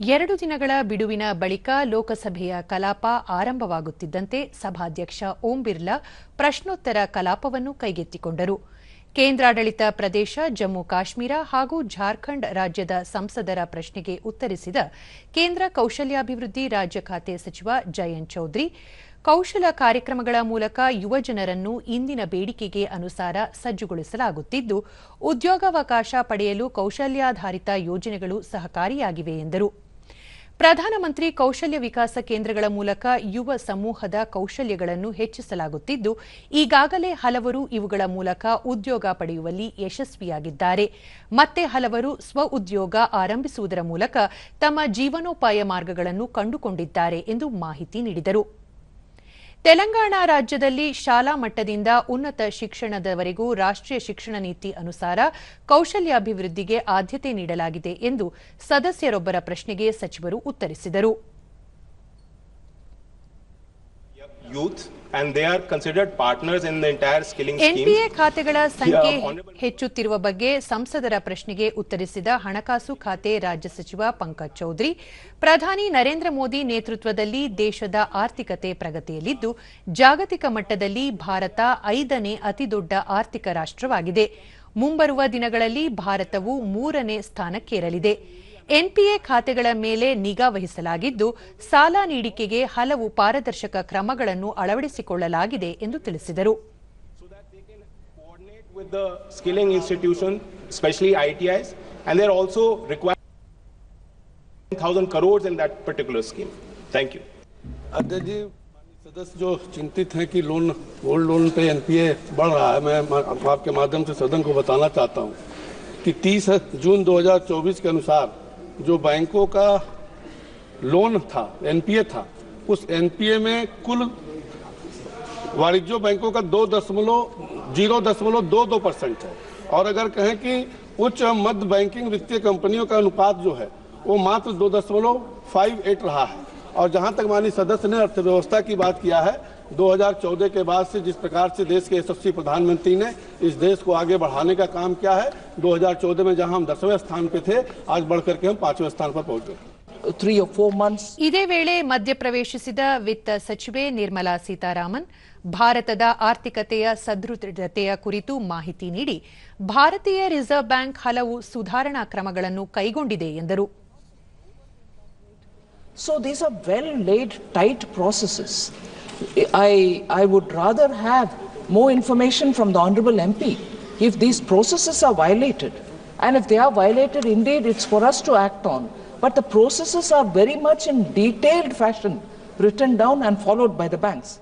ಎರಡು ದಿನಗಳ ಬಿಡುವಿನ ಬಳಿಕ ಲೋಕಸಭೆಯ ಕಲಾಪ ಆರಂಭವಾಗುತ್ತಿದ್ದಂತೆ ಸಭಾಧ್ಯಕ್ಷ ಓಂ ಬಿರ್ಲಾ ಪ್ರಶ್ನೋತ್ತರ ಕಲಾಪವನ್ನು ಕೈಗೆತ್ತಿಕೊಂಡರು. ಕೇಂದ್ರಾಡಳಿತ ಪ್ರದೇಶ, ಜಮ್ಮು ಕಾಶ್ಮೀರ ಹಾಗೂ ಜಾರ್ಖಂಡ್ ರಾಜ್ಯದ ಸಂಸದರ ಪ್ರಶ್ನೆಗೆ ಉತ್ತರಿಸಿದ ಕೇಂದ್ರ ಕೌಶಲ್ಯಾಭಿವೃದ್ಧಿ ರಾಜ್ಯ ಖಾತೆ ಸಚಿವ ಜಯಂತ್ ಚೌಧರಿ, ಕೌಶಲ ಕಾರ್ಯಕ್ರಮಗಳ ಮೂಲಕ ಯುವಜನರನ್ನು ಇಂದಿನ ಬೇಡಿಕೆಗೆ ಅನುಸಾರ ಸಜ್ಜುಗೊಳಿಸಲಾಗುತ್ತಿದ್ದು, ಉದ್ಯೋಗಾವಕಾಶ ಪಡೆಯಲು ಕೌಶಲ್ಯಾಧಾರಿತ ಯೋಜನೆಗಳು ಸಹಕಾರಿಯಾಗಿವೆ ಎಂದರು. ಪ್ರಧಾನಮಂತ್ರಿ ಕೌಶಲ್ಯ ವಿಕಾಸ ಕೇಂದ್ರಗಳ ಮೂಲಕ ಯುವ ಸಮೂಹದ ಕೌಶಲ್ಯಗಳನ್ನು ಹೆಚ್ಚಿಸಲಾಗುತ್ತಿದ್ದು, ಈಗಾಗಲೇ ಹಲವರು ಇವುಗಳ ಮೂಲಕ ಉದ್ಯೋಗ ಪಡೆಯುವಲ್ಲಿ ಯಶಸ್ವಿಯಾಗಿದ್ದಾರೆ. ಮತ್ತೆ ಹಲವರು ಸ್ವ ಉದ್ಯೋಗ ಆರಂಭಿಸುವುದರ ಮೂಲಕ ತಮ್ಮ ಜೀವನೋಪಾಯ ಮಾರ್ಗಗಳನ್ನು ಕಂಡುಕೊಂಡಿದ್ದಾರೆ ಎಂದು ಮಾಹಿತಿ ನೀಡಿದರು. ತೆಲಂಗಾಣ ರಾಜ್ಯದಲ್ಲಿ ಶಾಲಾ ಮಟ್ಟದಿಂದ ಉನ್ನತ ಶಿಕ್ಷಣದವರೆಗೂ ರಾಷ್ಟ್ರೀಯ ಶಿಕ್ಷಣ ನೀತಿ ಅನುಸಾರ ಕೌಶಲ್ಯಾಭಿವೃದ್ಧಿಗೆ ಆದ್ಯತೆ ನೀಡಲಾಗಿದೆ ಎಂದು ಸದಸ್ಯರೊಬ್ಬರ ಪ್ರಶ್ನೆಗೆ ಸಚಿವರು ಉತ್ತರಿಸಿದರು. Youth and they are considered partners in the entire skilling scheme. NPA ಖಾತೆಗಳ ಸಂಖ್ಯೆ ಹೆಚ್ಚುತ್ತಿರುವ ಬಗ್ಗೆ ಸಂಸದರ ಪ್ರಶ್ನೆಗೆ ಉತ್ತರಿಸಿದ ಹಣಕಾಸು ಖಾತೆ ರಾಜ್ಯ ಸಚಿವ ಪಂಕಜ್ ಚೌಧರಿ ಪ್ರಧಾನಿ ನರೇಂದ್ರ ಮೋದಿ ನೇತೃತ್ವದಲ್ಲಿ ದೇಶದ ಆರ್ಥಿಕತೆ ಪ್ರಗತಿಯಲ್ಲಿದ್ದು ಜಾಗತಿಕ ಮಟ್ಟದಲ್ಲಿ ಭಾರತ ಐದನೇ ಅತಿದೊಡ್ಡ ಆರ್ಥಿಕ ರಾಷ್ಟ್ರವಾಗಿದೆ ಮುಂಬರುವ ದಿನಗಳಲ್ಲಿ ಭಾರತವು ಮೂರನೇ ಸ್ಥಾನಕ್ಕೇರಲಿದೆ ಎನ್ಪಿಎ ಖಾತೆಗಳ ಮೇಲೆ ನಿಗಾ ವಹಿಸಲಾಗಿದ್ದು ಸಾಲ ನೀಡಿಕೆಗೆ ಹಲವು ಪಾರದರ್ಶಕ ಕ್ರಮಗಳನ್ನು ಅಳವಡಿಸಿಕೊಳ್ಳಲಾಗಿದೆ ಎಂದು ತಿಳಿಸಿದರು so that they can coordinate with the skilling institution, especially ITIs, and they're also requiring 1,000 crores in that particular scheme. Thank you. अध्यक्ष जी माननीय सदस्य जो चिंतित हैं कि लोन गोल्ड लोन पे एनपीए बढ़ रहा है मैं मा- आपके माध्यम से सदन को बताना चाहता हूं कि 30 जून 2024 के अनुसार जो बैंकों का लोन था एनपीए था, उस एनपीए में कुल वाणिज्य बैंकों का दो दशमलव, ज़ीरो दशमलव दो दो परसेंट है। और अगर कहें कि उच्च मध्य बैंकिंग वित्तीय कंपनियों का अनुपात जो है, वो मात्र दो दशमलव फाइव एट रहा है। और जहाँ तक माननीय सदस्य ने अर्थव्यवस्था की बात किया है 2014 के बाद से जिस प्रकार से देश के यशस्वी प्रधानमंत्री ने इस देश को आगे बढ़ाने का काम किया है 2014 में जहां हम दसवें स्थान पे थे आज बढ़कर के हम पांचवें स्थान पर पहुंच गए three or four months ಇದೇ ವೇಳೆ ಮಧ್ಯಪ್ರವೇಶಿಸಿದ ವಿತ್ತ ಸಚಿವೆ ನಿರ್ಮಲಾ ಸೀತಾರಾಮನ್ ಭಾರತದ ಆರ್ಥಿಕತೆಯ ಸದೃಢತೆಯ ಕುರಿತು ಮಾಹಿತಿ ನೀಡಿ ಭಾರತೀಯ ರಿಸರ್ವ್ ಬ್ಯಾಂಕ್ ಹಲವು ಸುಧಾರಣಾ ಕ್ರಮಗಳನ್ನು ಕೈಗೊಂಡಿದೆ ಎಂದರು So these are well laid, tight processes. I, I would rather have more information from the Honorable MP if these processes are violated. And if they are violated, indeed, it's for us to act on. But the processes are very much in detailed fashion written down and followed by the banks.